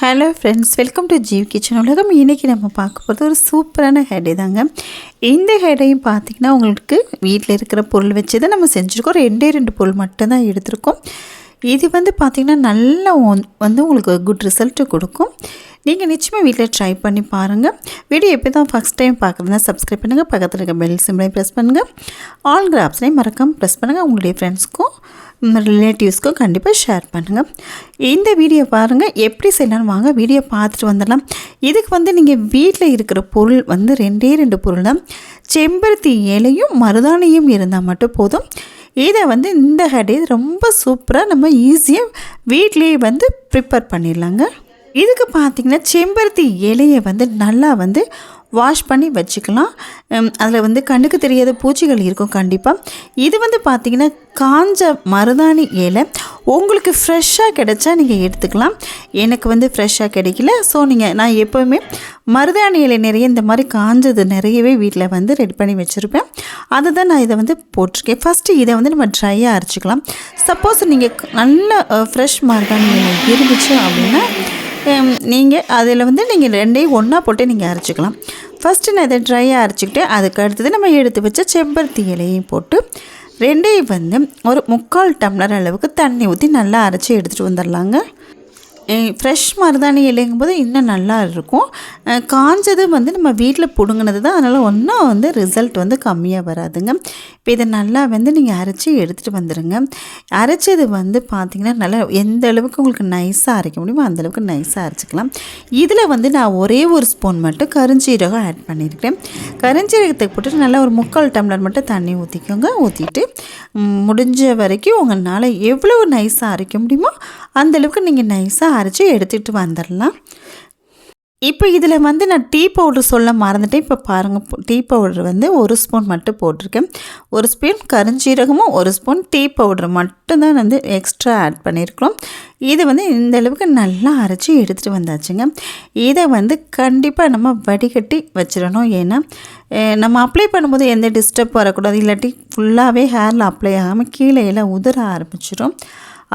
Hello friends welcome to Jeev kitchen உலகம் இன்றைக்கி நம்ம பார்க்க போகிறது ஒரு சூப்பரான ஹேடே தாங்க. இந்த ஹேடையும் பார்த்திங்கன்னா உங்களுக்கு வீட்டில் இருக்கிற பொருள் வச்சு தான் நம்ம செஞ்சுருக்கோம். ரெண்டே ரெண்டு பொருள் மட்டும்தான் எடுத்திருக்கோம். இது வந்து பார்த்திங்கன்னா நல்லா ஒன்- வந்து உங்களுக்கு குட் ரிசல்ட்டு கொடுக்கும். நீங்கள் நிச்சயமாக வீட்டில் ட்ரை பண்ணி பாருங்கள் வீடியோ எப்போ தான் ஃபஸ்ட் டைம் பார்க்குறதுனா சப்ஸ்கிரைப் பண்ணுங்கள் பக்கத்தில் இருக்க பெல் சிம்பிளையும் ப்ரெஸ் பண்ணுங்கள் ஆல் கிராப்ஸ்லையும் மறக்காமல் ப்ரெஸ் பண்ணுங்கள் உங்களுடைய ஃப்ரெண்ட்ஸ்க்கும் ரிலேட்டிவ்ஸ்க்கும் கண்டிப்பாக ஷேர் பண்ணுங்கள் இந்த வீடியோ பாருங்கள் எப்படி செய்யலான்னு வாங்க. வீடியோ பார்த்துட்டு வந்துடலாம். இதுக்கு வந்து நீங்கள் வீட்டில் இருக்கிற பொருள் வந்து ரெண்டே ரெண்டு பொருள் தான் செம்பருத்தி இலையும் மருதாணியும் இருந்தால் மட்டும் போதும். இதை வந்து இந்த ஹெடே ரொம்ப சூப்பராக நம்ம ஈஸியாக வீட்லேயே வந்து ப்ரிப்பேர் பண்ணிடலாங்க. இதுக்கு பார்த்திங்கன்னா செம்பருத்தி இலையை வந்து நல்லா வந்து வாஷ் பண்ணி வச்சுக்கலாம். அதில் வந்து கண்ணுக்கு தெரியாத பூச்சிகள் இருக்கும் கண்டிப்பாக இது வந்து பார்த்திங்கன்னா காஞ்ச மருதாணி இலை. உங்களுக்கு ஃப்ரெஷ்ஷாக கிடைச்சா நீங்கள் எடுத்துக்கலாம். எனக்கு வந்து ஃப்ரெஷ்ஷாக கிடைக்கல. ஸோ நீங்கள் நான் எப்போவுமே மருதாணி இலை நிறைய இந்த மாதிரி காஞ்சது நிறையவே வீட்டில் வந்து ரெடி பண்ணி வச்சுருப்பேன். அதை தான் நான் இதை வந்து போட்டிருக்கேன். ஃபஸ்ட்டு இதை வந்து நம்ம ட்ரையாக அரைச்சிக்கலாம். சப்போஸ் நீங்கள் நல்ல ஃப்ரெஷ் மருதாணி இலை இருந்துச்சு அப்படின்னா நீங்கள் அதில் வந்து நீங்கள் ரெண்டையும் ஒன்றா போட்டு நீங்கள் அரைச்சிக்கலாம். ஃபஸ்ட்டு நான் இதை ட்ரையாக அரைச்சிக்கிட்டு அதுக்கு அடுத்தது நம்ம எடுத்து வச்ச செம்பருத்தி இலையும் போட்டு ரெண்டையும் வந்து ஒரு முக்கால் டம்ளர் அளவுக்கு தண்ணி ஊற்றி நல்லா அரைச்சி எடுத்துகிட்டு வந்துடலாங்க ஃப்ரெஷ் மருதாணி இலைங்கும்போது இன்னும் நல்லா இருக்கும் காஞ்சது வந்து நம்ம வீட்டில் பிடுங்கினது தான். அதனால் ஒன்றும் வந்து ரிசல்ட் வந்து கம்மியாக வராதுங்க. இப்போ இதை நல்லா வந்து நீங்கள் அரைச்சி எடுத்துகிட்டு வந்துடுங்க அரைச்சது வந்து பார்த்திங்கன்னா நல்லா எந்த அளவுக்கு உங்களுக்கு நைஸாக அரைக்க முடியுமோ அந்த அளவுக்கு நைஸாக அரைச்சிக்கலாம். இதில் வந்து நான் ஒரே ஒரு ஸ்பூன் மட்டும் கருஞ்சீரகம் ஆட் பண்ணியிருக்கேன் கருஞ்சீரகத்தை போட்டு நல்லா ஒரு முக்கால் டம்ளர் மட்டும் தண்ணி ஊற்றிக்கோங்க ஊற்றிட்டு முடிஞ்ச வரைக்கும் உங்களால் எவ்வளோ நைஸாக அரைக்க முடியுமோ அந்த அளவுக்கு நீங்கள் நைஸாக அரைச்சி எடுத்துகிட்டு வந்துடலாம். இப்போ இதில் வந்து நான் டீ பவுடர் சொல்ல மறந்துட்டேன். இப்போ பாருங்கள் டீ பவுடர் வந்து ஒரு ஸ்பூன் மட்டும் போட்டிருக்கேன். ஒரு ஸ்பூன் கருஞ்சீரகமும் ஒரு ஸ்பூன் டீ பவுடர் மட்டும்தான் வந்து எக்ஸ்ட்ரா ஆட் பண்ணியிருக்கிறோம். இது வந்து இந்த அளவுக்கு நல்லா அரைச்சி எடுத்துகிட்டு வந்தாச்சுங்க. இதை வந்து கண்டிப்பாக நம்ம வடிகட்டி வச்சிடணும். ஏன்னா நம்ம அப்ளை பண்ணும்போது எந்த டிஸ்டர்ப் வரக்கூடாது. இல்லாட்டி ஃபுல்லாகவே ஹேரில் அப்ளை ஆகாமல் கீழே எல்லாம் உதற ஆரம்பிச்சிடும்.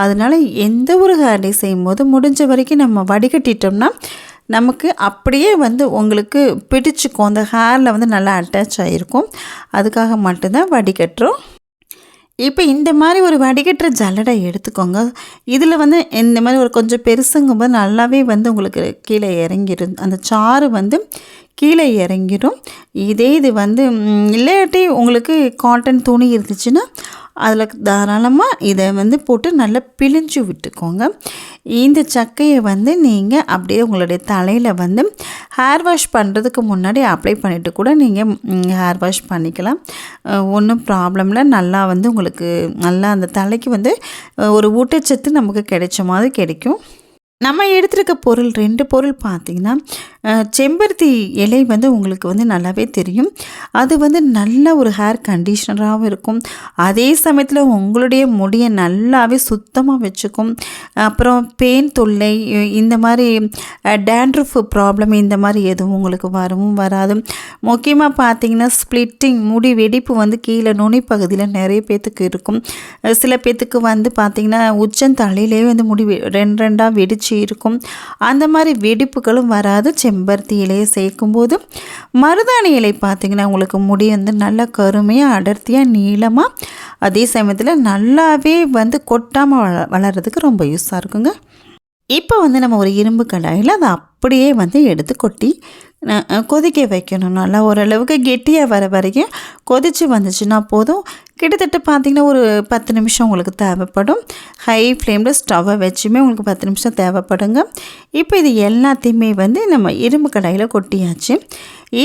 அதனால் எந்த ஒரு ஹேர் டே செய்யும்போது முடிஞ்ச வரைக்கும் நம்ம வடிகட்டிட்டோம்னா நமக்கு அப்படியே வந்து உங்களுக்கு பிடிச்சிக்கும். அந்த ஹேரில் வந்து நல்லா அட்டாச் ஆகிருக்கும் அதுக்காக மட்டும்தான் வடிகட்டுறோம். இப்போ இந்த மாதிரி ஒரு வடிகட்டுற ஜல்லடை எடுத்துக்கோங்க. இதில் வந்து இந்த மாதிரி ஒரு கொஞ்சம் பெருசுங்கும்போது நல்லாவே வந்து உங்களுக்கு கீழே இறங்கிடும் அந்த சாறு வந்து கீழே இறங்கிடும் இதே இது வந்து இல்லாட்டி உங்களுக்கு காட்டன் துணி இருந்துச்சுன்னா அதில் தாராளமாக இதை வந்து போட்டு நல்லா பிழிஞ்சு விட்டுக்கோங்க. இந்த சக்கையை வந்து நீங்கள் அப்படியே உங்களுடைய தலையில் வந்து ஹேர் வாஷ் பண்ணுறதுக்கு முன்னாடி அப்ளை பண்ணிவிட்டு கூட நீங்கள் ஹேர் வாஷ் பண்ணிக்கலாம். ஒன்றும் ப்ராப்ளம் இல்லை. நல்லா வந்து உங்களுக்கு நல்லா அந்த தலைக்கு வந்து ஒரு ஊட்டச்சத்து நமக்கு கிடைச்ச மாதிரி கிடைக்கும். நம்ம எடுத்திருக்க பொருள் ரெண்டு பொருள் பார்த்திங்கன்னா செம்பருத்தி இலை வந்து உங்களுக்கு வந்து நல்லாவே தெரியும். அது வந்து நல்ல ஒரு ஹேர் கண்டிஷனராகவும் இருக்கும். அதே சமயத்தில் உங்களுடைய முடியை நல்லாவே சுத்தமாக வச்சுக்கும். அப்புறம் பேன் தொல்லை இந்த மாதிரி டேண்ட்ரஃப் ப்ராப்ளம் இந்த மாதிரி எதுவும் உங்களுக்கு வரவும் வராது. முக்கியமாக பார்த்தீங்கன்னா ஸ்ப்ளிட்டிங் முடி வெடிப்பு வந்து கீழே நுனி பகுதியில் நிறைய பேத்துக்கு இருக்கும். சில பேத்துக்கு வந்து பார்த்திங்கன்னா உச்சந்தலையிலே வந்து முடி வெ- ரெண்டு ரெண்டாக வெடிச்சு இருக்கும். அந்த மாதிரி வெடிப்புகளும் வராது. செம்பருத்தி இலையை சேர்க்கும்போது மருதாணி இலை பார்த்திங்கன்னா உங்களுக்கு முடி வந்து நல்லா கருமையாக அடர்த்தியாக நீளமாக அதே சமயத்தில் நல்லாவே வந்து கொட்டாமல் வள வளர்கிறதுக்கு ரொம்ப யூஸாக இருக்குங்க. இப்போ வந்து நம்ம ஒரு இரும்பு கடாயில் அதை அப்படியே வந்து எடுத்து கொட்டி கொதிக்க வைக்கணும். நல்லா ஓரளவுக்கு கெட்டியாக வர வரைக்கும் கொதிச்சு வந்துச்சுன்னா போதும். கிட்டத்தட்ட பார்த்திங்கன்னா ஒரு பத்து நிமிஷம் உங்களுக்கு தேவைப்படும். ஹை ஃப்ளேமில் ஸ்டவ்வை வச்சுமே உங்களுக்கு பத்து நிமிஷம் தேவைப்படுங்க. இப்போ இது எல்லாத்தையுமே வந்து நம்ம இரும்பு கடாயில் கொட்டியாச்சு.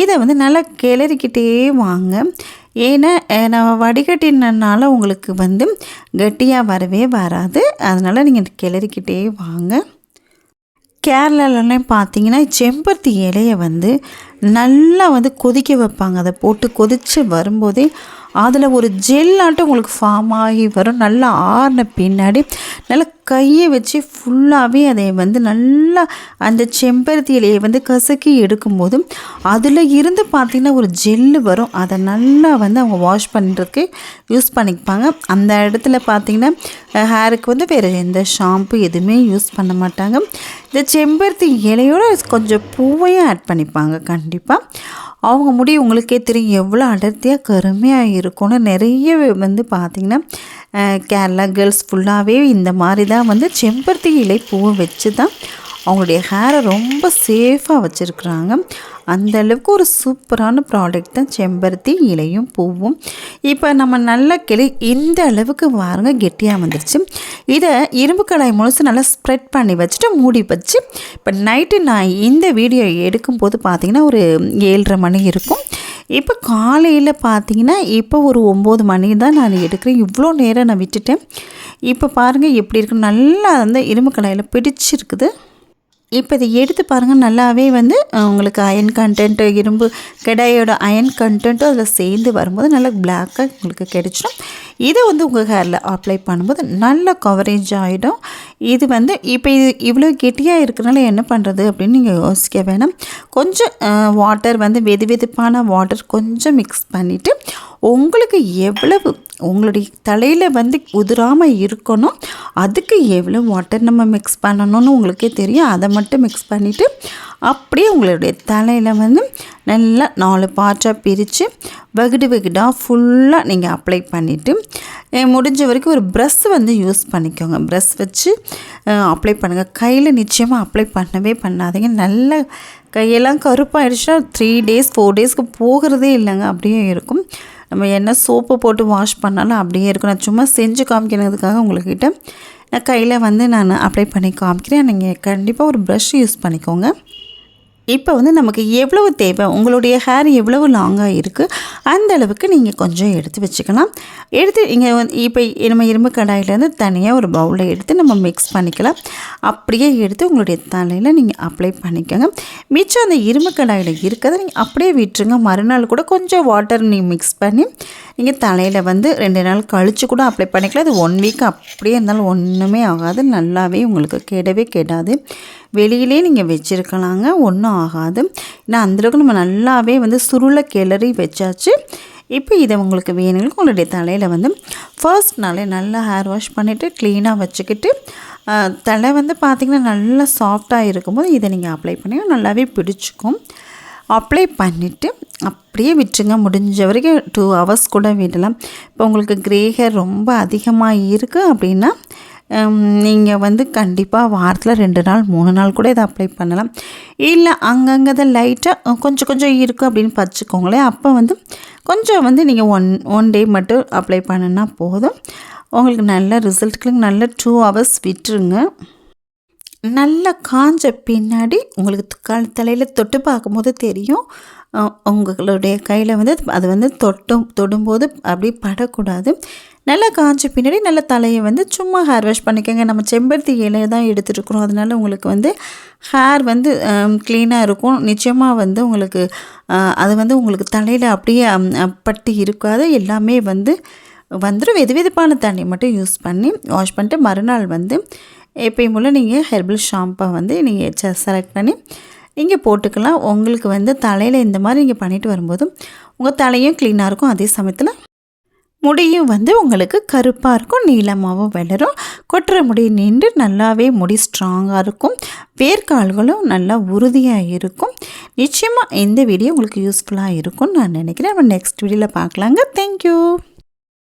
இதை வந்து நல்லா கிளறிக்கிட்டே வாங்க. ஏன்னா நம்ம வடிகட்டினால உங்களுக்கு வந்து கெட்டியாக வரவே வராது. அதனால் நீங்கள் கிளறிக்கிட்டே வாங்க. கேரளாலலாம் பார்த்தீங்கன்னா செம்பருத்தி இலையை வந்து நல்லா வந்து கொதிக்க வைப்பாங்க. அதை போட்டு கொதித்து வரும்போதே அதில் ஒரு ஜெல்லாட்டம் உங்களுக்கு ஃபார்ம் ஆகி வரும். நல்லா ஆறின பின்னாடி நல்லா கையை வச்சு ஃபுல்லாகவே அதை வந்து நல்லா அந்த செம்பருத்தி இலையை வந்து கசக்கி எடுக்கும்போது அதில் இருந்து பார்த்திங்கன்னா ஒரு ஜெல்லு வரும். அதை நல்லா வந்து அவங்க வாஷ் பண்ணுறதுக்கு யூஸ் பண்ணிப்பாங்க. அந்த இடத்துல பார்த்திங்கன்னா ஹேருக்கு வந்து வேறு எந்த ஷாம்பு எதுவுமே யூஸ் பண்ண மாட்டாங்க. இந்த செம்பருத்தி இலையோட கொஞ்சம் பூவையும் ஆட் பண்ணிப்பாங்க கண்டிப்பாக அவங்க முடி உங்களுக்கே தெரியும் எவ்வளோ அடர்த்தியாக கருமையாக இருக்கும்னு நிறைய வந்து பார்த்திங்கன்னா கேரளா கேர்ள்ஸ் ஃபுல்லாகவே இந்த மாதிரி தான் வந்து செம்பருத்தி இலை பூவை வச்சு தான் அவங்களுடைய ஹேரை ரொம்ப சேஃபாக வச்சுருக்குறாங்க. அந்த அளவுக்கு ஒரு சூப்பரான ப்ராடக்ட் தான் செம்பருத்தி இலையும் பூவும். இப்போ நம்ம நல்லா கிளி இந்த அளவுக்கு வாருங்க கெட்டியாக வந்துருச்சு. இதை இரும்பு கடாய் முழுசு நல்லா ஸ்ப்ரெட் பண்ணி வச்சுட்டு மூடி வச்சு இப்போ நைட்டு நான் இந்த வீடியோ எடுக்கும்போது பார்த்திங்கன்னா ஒரு ஏழரை மணி இருக்கும். இப்போ காலையில் பார்த்தீங்கன்னா இப்போ ஒரு ஒம்பது மணி தான் நான் எடுக்கிறேன். இவ்வளோ நேரம் நான் விட்டுட்டேன். இப்போ பாருங்கள் எப்படி இருக்கு? நல்லா அந்த இரும்பு கடாயில் பிடிச்சிருக்குது. இப்போ இதை எடுத்து பாருங்கள் நல்லாவே வந்து உங்களுக்கு அயன் கண்டென்ட்டு இரும்பு கிடையோட அயன் கண்டென்ட்டும் அதில் சேர்ந்து வரும்போது நல்லா பிளாக்காக உங்களுக்கு கிடைச்சிடும். இதை வந்து உங்கள் ஹேரில் அப்ளை பண்ணும்போது நல்ல கவரேஜ் ஆகிடும் இது வந்து இப்போ இது இவ்வளோ கெட்டியாக இருக்கிறனால என்ன பண்ணுறது அப்படின்னு நீங்கள் யோசிக்க வேணாம். கொஞ்சம் வாட்டர் வந்து வெது வெதுப்பான வாட்டர் கொஞ்சம் மிக்ஸ் பண்ணிவிட்டு உங்களுக்கு எவ்வளவு உங்களுடைய தலையில் வந்து உதிராமல் இருக்கணும் அதுக்கு எவ்வளோ வாட்டர் நம்ம மிக்ஸ் பண்ணணும்னு உங்களுக்கே தெரியும். அதை மட்டும் மிக்ஸ் பண்ணிவிட்டு அப்படியே உங்களுடைய தலையில் வந்து நல்லா நாலு பார்ட்டாக பிரித்து வெகுடு வெகுடாக ஃபுல்லாக நீங்கள் அப்ளை பண்ணிவிட்டு முடிஞ்ச வரைக்கும் ஒரு ப்ரெஷ் வந்து யூஸ் பண்ணிக்கோங்க. ப்ரெஷ் வச்சு அப்ளை பண்ணுங்கள் கையில் நிச்சயமாக அப்ளை பண்ணவே பண்ணாதீங்க. நல்ல கையெல்லாம் கருப்பாயிடுச்சுன்னா த்ரீ டேஸ் ஃபோர் டேஸ்க்கு போகிறதே இல்லைங்க. அப்படியே இருக்கும். நம்ம என்ன சோப்பு போட்டு வாஷ் பண்ணாலும் அப்படியே இருக்கும். நான் சும்மா செஞ்சு காமிக்கிறதுக்காக உங்கள்கிட்ட. நான் கையில் வந்து நான் அப்ளை பண்ணி காமிக்கிறேன். நீங்கள் கண்டிப்பாக ஒரு ப்ரஷ் யூஸ் பண்ணிக்கோங்க. இப்போ வந்து நமக்கு எவ்வளவு தேவை உங்களுடைய ஹேர் எவ்வளவு லாங்காக இருக்குது அந்த அளவுக்கு நீங்கள் கொஞ்சம் எடுத்து வச்சுக்கலாம். எடுத்து இங்கே வந்து இப்போ நம்ம இரும்பு கடாயிலேருந்து தனியாக ஒரு பவுலில் எடுத்து நம்ம மிக்ஸ் பண்ணிக்கலாம். அப்படியே எடுத்து உங்களுடைய தலையில் நீங்கள் அப்ளை பண்ணிக்கோங்க. மிச்சம் அந்த இரும்பு கடாயில் இருக்கிறத நீங்கள் அப்படியே விட்டுருங்க. மறுநாள் கூட கொஞ்சம் வாட்டர் நீங்கள் மிக்ஸ் பண்ணி நீங்கள் தலையில் வந்து ரெண்டு நாள் கழித்து கூட அப்ளை பண்ணிக்கலாம். அது ஒன் வீக் அப்படியே இருந்தாலும் ஒன்றுமே ஆகாது. நல்லாவே உங்களுக்கு கெடவே கெடாது. வெளியிலே நீங்கள் வச்சுருக்கலாங்க. ஒன்றும் ஆகாது. ஏன்னா அந்தளவுக்கு நம்ம நல்லாவே வந்து சுருளை கிளறி வச்சாச்சு. இப்போ இதை உங்களுக்கு வேணுங்களுக்கு உங்களுடைய தலையில் வந்து ஃபர்ஸ்ட் நாளே நல்லா ஹேர் வாஷ் பண்ணிவிட்டு க்ளீனாக வச்சுக்கிட்டு தலை வந்து பார்த்திங்கன்னா நல்லா சாஃப்டாக இருக்கும்போது இதை நீங்கள் அப்ளை பண்ணி நல்லாவே பிடிச்சிக்கும். அப்ளை பண்ணிவிட்டு அப்படியே விட்டுருங்க. முடிஞ்ச வரைக்கும் டூ ஹவர்ஸ் கூட விடலாம். இப்போ உங்களுக்கு க்ரே ஹேர் ரொம்ப அதிகமாக இருக்குது அப்படின்னா நீங்கள் வந்து கண்டிப்பாக வாரத்தில் ரெண்டு நாள் மூணு நாள் கூட இதை அப்ளை பண்ணலாம். இல்லை அங்கங்கே தான் லைட்டாக கொஞ்சம் கொஞ்சம் இருக்குது அப்படின்னு பச்சுக்கோங்களேன் அப்போ வந்து கொஞ்சம் வந்து நீங்கள் ஒன் ஒன் டே மட்டும் அப்ளை பண்ணுன்னா போதும். உங்களுக்கு நல்ல ரிசல்ட்டுக்கு நல்ல டூ ஹவர்ஸ் விட்டுருங்க. நல்லா காஞ்ச பின்னாடி உங்களுக்கு கால் தலையில் தொட்டு பார்க்கும்போது தெரியும். உங்களுடைய கையில் வந்து அது வந்து தொட்டும் தொடும்போது அப்படி படக்கூடாது. நல்லா காய்ச்ச பின்னாடி நல்ல தலையை வந்து சும்மா ஹேர் வாஷ் பண்ணிக்கோங்க. நம்ம செம்பருத்தி இலையை தான் எடுத்துருக்குறோம். அதனால் உங்களுக்கு வந்து ஹேர் வந்து க்ளீனாக இருக்கும். நிச்சயமாக வந்து உங்களுக்கு அது வந்து உங்களுக்கு தலையில் அப்படியே பட்டு இருக்காது. எல்லாமே வந்து வந்துடும் வெது வெதுப்பான தண்ணி மட்டும் யூஸ் பண்ணி வாஷ் பண்ணிட்டு மறுநாள் வந்து எப்பயும் போல் நீங்கள் ஹெர்பல் ஷாம்பை வந்து நீங்கள் செலக்ட் பண்ணி நீங்கள் போட்டுக்கலாம். உங்களுக்கு வந்து தலையில் இந்த மாதிரி நீங்கள் பண்ணிட்டு வரும்போதும் உங்கள் தலையும் க்ளீனாக இருக்கும். அதே சமயத்தில் முடியும் வந்து உங்களுக்கு கருப்பாக இருக்கும் நீளமாகவும் வளரும். கொட்டுற முடி நின்று நல்லாவே முடி ஸ்ட்ராங்காக இருக்கும். வேர்க்கால்களும் நல்லா உறுதியாக இருக்கும். நிச்சயமாக இந்த வீடியோ உங்களுக்கு யூஸ்ஃபுல்லாக இருக்கும்னு நான் நினைக்கிறேன். நம்ம நெக்ஸ்ட் வீடியோவில் பார்க்கலாங்க. தேங்க்யூ